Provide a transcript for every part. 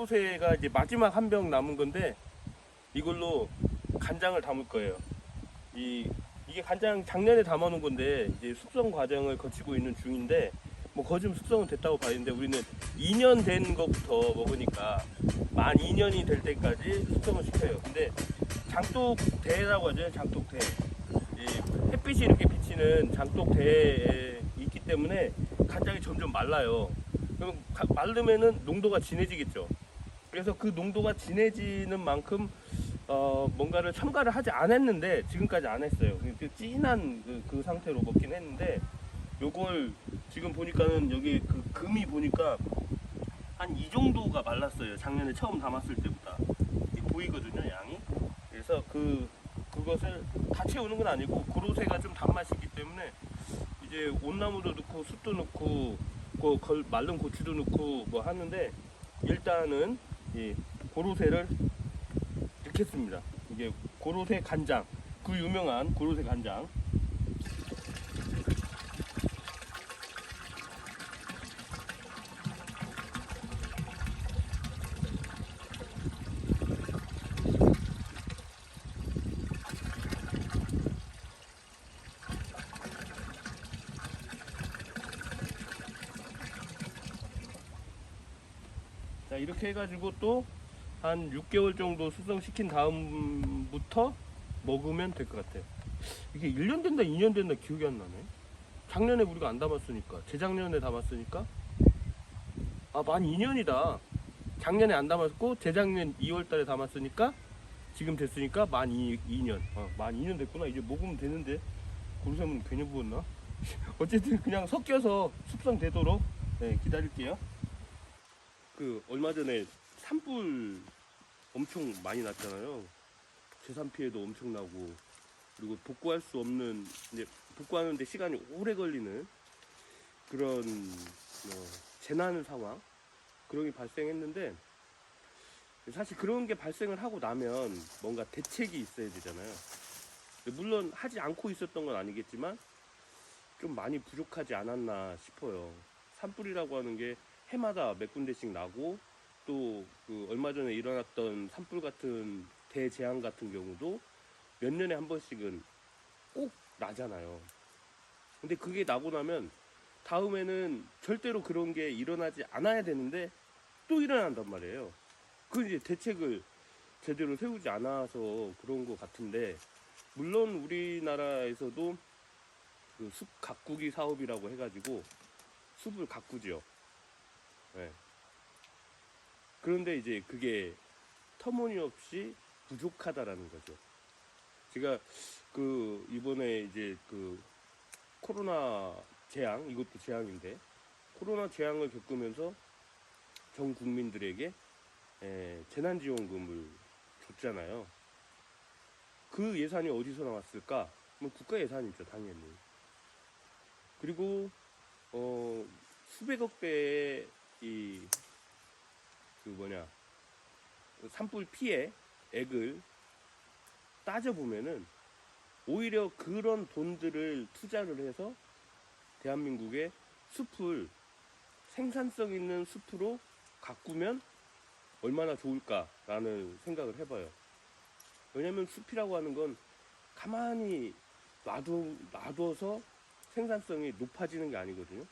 고로쇠가 이제 마지막 한 병 남은 건데 이걸로 간장을 담을 거예요. 이 이게 간장 작년에 담아놓은 건데 이제 숙성 과정을 거치고 있는 중인데 뭐 거좀 숙성은 됐다고 봐야되는데 우리는 2년 된 거부터 먹으니까 만 2년이 될 때까지 숙성을 시켜요. 근데 장독대라고 하죠. 장독대. 이 햇빛이 이렇게 비치는 장독대에 있기 때문에 간장이 점점 말라요. 그럼 가- 마르면은 농도가 진해지겠죠. 그래서 그 농도가 진해지는 만큼 어, 뭔가를 첨가를 하지 않았는데 지금까지 안 했어요. 그 진한 그, 그 상태로 먹긴 했는데 요걸 지금 보니까는 여기 그 금이 보니까 한 이 정도가 말랐어요. 작년에 처음 담았을 때보다 이 보이거든요, 양이. 그래서 그 그것을 다 채우는 건 아니고 고로쇠가 좀 단맛이기 때문에 이제 온나무도 넣고 숯도 넣고 그 걸- 마른 고추도 넣고 뭐 하는데 일단은 이 고로쇠를 넣겠습니다. 이게 고로쇠 간장 그 유명한 고로쇠 간장 이렇게 해가지고 또 한 6개월 정도 수성시킨 다음부터 먹으면 될 것 같아요. 이게 1년 된다, 2년 된다 기억이 안 나네. 작년에 우리가 안 담았으니까, 재작년에 담았으니까, 아, 만 2년이다. 작년에 안 담았고, 재작년 2월 달에 담았으니까, 지금 됐으니까 만 2, 2년. 아, 만 2년 됐구나. 이제 먹으면 되는데, 고르쇠문 괜히 부었나? 어쨌든 그냥 섞여서 숙성되도록 네, 기다릴게요. 그, 얼마 전에 산불 엄청 많이 났잖아요. 재산 피해도 엄청 나고 그리고 복구할 수 없는 이제 복구하는데 시간이 오래 걸리는 그런 뭐 재난 상황 그런 게 발생했는데 사실 그런 게 발생을 하고 나면 뭔가 대책이 있어야 되잖아요. 물론 하지 않고 있었던 건 아니겠지만 좀 많이 부족하지 않았나 싶어요. 산불이라고 하는 게 해마다 몇 군데씩 나고 또 그 얼마 전에 일어났던 산불 같은 대재앙 같은 경우도 몇 년에 한 번씩은 꼭 나잖아요. 근데 그게 나고 나면 다음에는 절대로 그런 게 일어나지 않아야 되는데 또 일어난단 말이에요. 그 이제 대책을 제대로 세우지 않아서 그런 것 같은데 물론 우리나라에서도 그 숲 가꾸기 사업이라고 해가지고 숲을 가꾸죠. 네. 그런데 이제 그게 터무니없이 부족하다라는 거죠. 제가 그 이번에 이제 그 코로나 재앙 이것도 재앙인데 코로나 재앙을 겪으면서 전 국민들에게 에, 재난지원금을 줬잖아요. 그 예산이 어디서 나왔을까? 뭐 국가 예산이죠, 당연히. 그리고 어 수백억 배의 이 그 뭐냐 그 산불 피해 액을 따져 보면은 오히려 그런 돈들을 투자를 해서 대한민국의 숲을 생산성 있는 숲으로 가꾸면 얼마나 좋을까라는 생각을 해봐요. 왜냐면 숲이라고 하는 건 가만히 놔두, 놔둬서 생산성이 높아지는 게 아니거든요.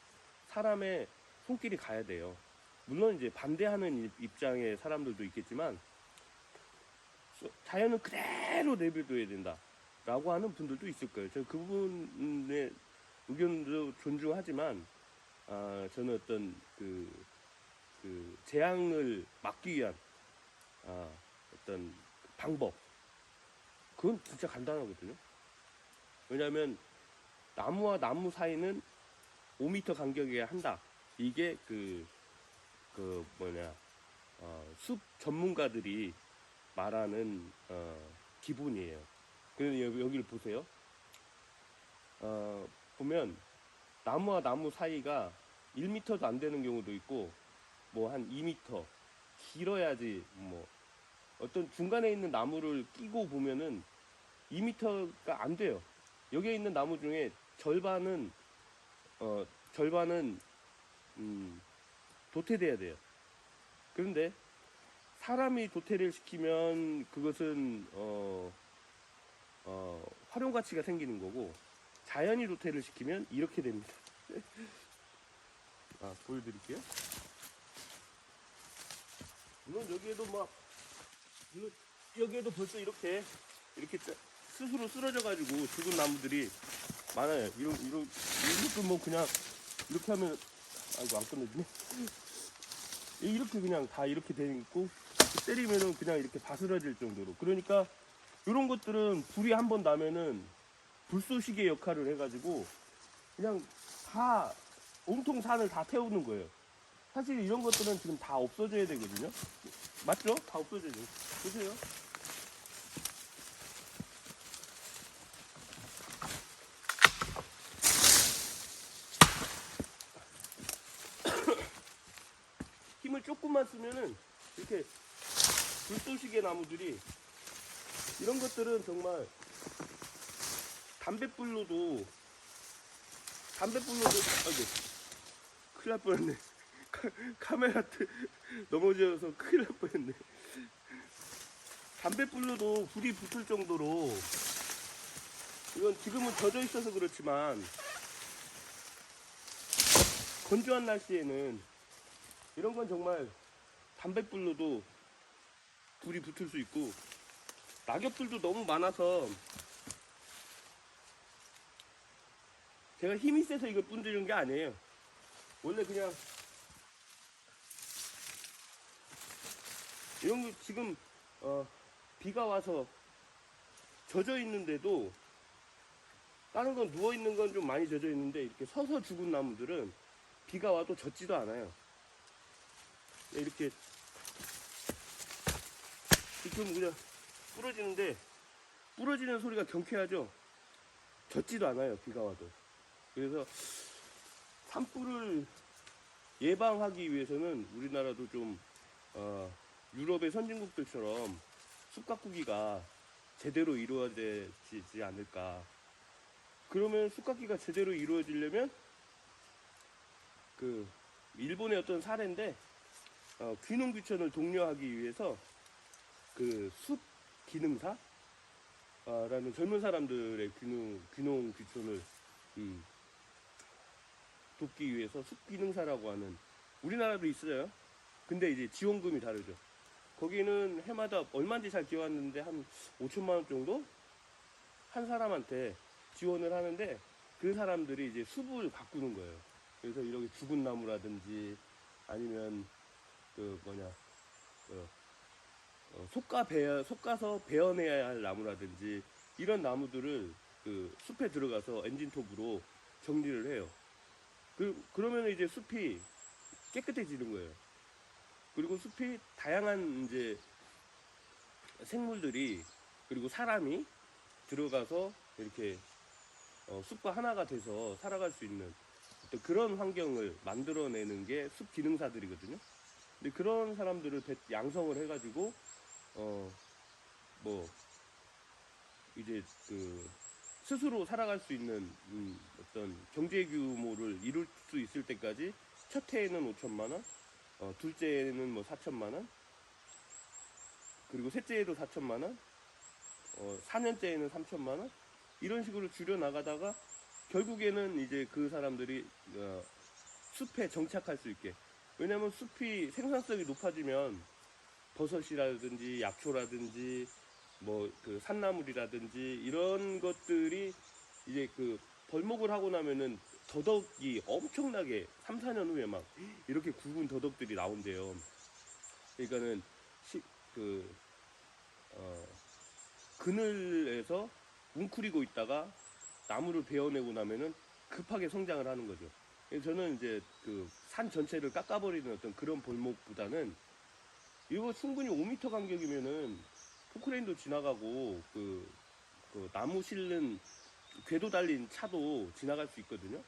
사람의 손길이 가야 돼요. 물론 이제 반대하는 입- 입장의 사람들도 있겠지만 소- 자연은 그대로 내버려둬야 된다라고 하는 분들도 있을 거예요. 저는 그분의 의견도 존중하지만 아, 저는 어떤 그, 그 재앙을 막기 위한 아, 어떤 방법 그건 진짜 간단하거든요. 왜냐하면 나무와 나무 사이는 5m 간격이어야 한다. 이게 그, 그 뭐냐, 어, 숲 전문가들이 말하는 어, 기본이에요. 그런데 여기, 여기를 보세요. 어, 보면 나무와 나무 사이가 1m도 안 되는 경우도 있고 뭐 한 2m 길어야지 뭐 어떤 중간에 있는 나무를 끼고 보면은 2m가 안 돼요. 여기에 있는 나무 중에 절반은 어 절반은 음 도태돼야 돼요. 그런데 사람이 도태를 시키면 그것은 어, 어, 활용 가치가 생기는 거고 자연이 도태를 시키면 이렇게 됩니다. 아 보여드릴게요. 물론 여기에도 막 여기에도 벌써 이렇게 이렇게 짜- 스스로 쓰러져 가지고 죽은 나무들이 많아요. 이런 이런 이것도 뭐 그냥 이렇게 하면 아이고 안 끝내지네. 이렇게 그냥 다 이렇게 돼 있고 때리면은 그냥 이렇게 바스러질 정도로. 그러니까 이런 것들은 불이 한 번 나면은 불쏘시개 역할을 해가지고 그냥 다 온통 산을 다 태우는 거예요. 사실 이런 것들은 지금 다 없어져야 되거든요. 맞죠? 다 없어져야죠. 보세요. 힘을 쓰면은 이렇게 불쏘시개 나무들이 이런 것들은 정말 담뱃불로도 담뱃불로도 아이고 큰일 날 뻔했네. 카, 카메라 트, 넘어져서 큰일 날 뻔했네. 담뱃불로도 불이 붙을 정도로 이건 지금은 젖어 있어서 그렇지만 건조한 날씨에는 이런 건 정말 담뱃불로도 불이 붙을 수 있고 낙엽들도 너무 많아서 제가 힘이 세서 이걸 분들이는 게 아니에요. 원래 그냥 이런 거 지금 어, 비가 와서 젖어 있는데도 다른 건 누워 있는 건 좀 많이 젖어 있는데 이렇게 서서 죽은 나무들은 비가 와도 젖지도 않아요. 이렇게 지금 그냥 부러지는데 부러지는 소리가 경쾌하죠. 젖지도 않아요. 비가 와도. 그래서 산불을 예방하기 위해서는 우리나라도 좀 어, 유럽의 선진국들처럼 숲 가꾸기가 제대로 이루어지지 않을까. 그러면 숲 가꾸기가 제대로 이루어지려면 그 일본의 어떤 사례인데 어, 귀농 귀천을 독려하기 위해서 그 숲 기능사 어, 라는 젊은 사람들의 귀농, 귀농 귀촌을 음, 돕기 위해서 숲 기능사라고 하는 우리나라도 있어요. 근데 이제 지원금이 다르죠. 거기는 해마다 얼마인지 잘 기억 안 나는데 한 5천만 원 정도 한 사람한테 지원을 하는데 그 사람들이 이제 숲을 가꾸는 거예요. 그래서 이렇게 죽은 나무라든지 아니면 그 뭐냐 어, 어, 속가 베어 속가서 베어내야 할 나무라든지 이런 나무들을 그 숲에 들어가서 엔진톱으로 정리를 해요. 그 그러면 이제 숲이 깨끗해지는 거예요. 그리고 숲이 다양한 이제 생물들이 그리고 사람이 들어가서 이렇게 어, 숲과 하나가 돼서 살아갈 수 있는 그런 환경을 만들어내는 게 숲 기능사들이거든요. 근데 그런 사람들을 배- 양성을 해가지고 어 뭐 이제 그 스스로 살아갈 수 있는 음, 어떤 경제 규모를 이룰 수 있을 때까지 첫 해에는 5천만 원, 어, 둘째에는 뭐 4천만 원, 그리고 셋째에도 4천만 원, 어, 4년째에는 3천만 원 이런 식으로 줄여 나가다가 결국에는 이제 그 사람들이 어, 숲에 정착할 수 있게 왜냐하면 숲이 생산성이 높아지면 버섯이라든지 약초라든지 뭐 그 산나물이라든지 이런 것들이 이제 그 벌목을 하고 나면은 더덕이 엄청나게 3, 4년 후에 막 이렇게 굵은 더덕들이 나온대요. 그러니까는 시, 그 어, 그늘에서 웅크리고 있다가 나무를 베어내고 나면은 급하게 성장을 하는 거죠. 그래서 저는 이제 그 산 전체를 깎아버리는 어떤 그런 벌목보다는 이거 충분히 5m 간격이면은 포크레인도 지나가고 그, 그 나무 실는 궤도 달린 차도 지나갈 수 있거든요.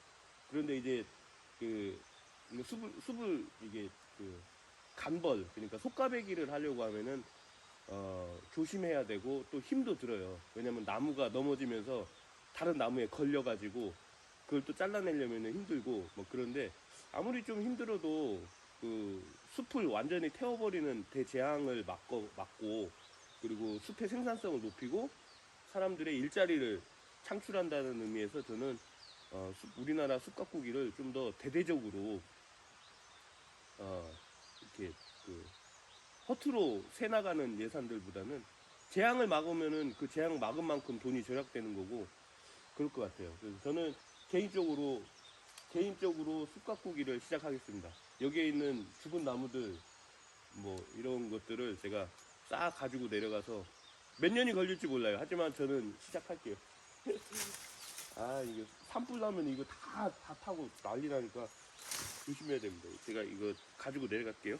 그런데 이제 그 숲을, 숲을 이게 그 간벌 그러니까 속가배기를 하려고 하면은 어, 조심해야 되고 또 힘도 들어요. 왜냐면 나무가 넘어지면서 다른 나무에 걸려가지고 그걸 또 잘라내려면 힘들고 뭐 그런데 아무리 좀 힘들어도 그 숲을 완전히 태워버리는 대재앙을 막고, 막고 그리고 숲의 생산성을 높이고 사람들의 일자리를 창출한다는 의미에서 저는 어, 숲- 우리나라 숲가꾸기를 좀 더 대대적으로 어, 이렇게 그 허투루 새 나가는 예산들보다는 재앙을 막으면은 그 재앙 막은 만큼 돈이 절약되는 거고 그럴 것 같아요. 그래서 저는 개인적으로 개인적으로 숲가꾸기를 시작하겠습니다. 여기에 있는 죽은 나무들 뭐 이런 것들을 제가 싹 가지고 내려가서 몇 년이 걸릴지 몰라요. 하지만 저는 시작할게요. 아 이게 산불 나면 이거 다 다 타고 난리 나니까 조심해야 됩니다. 제가 이거 가지고 내려갈게요.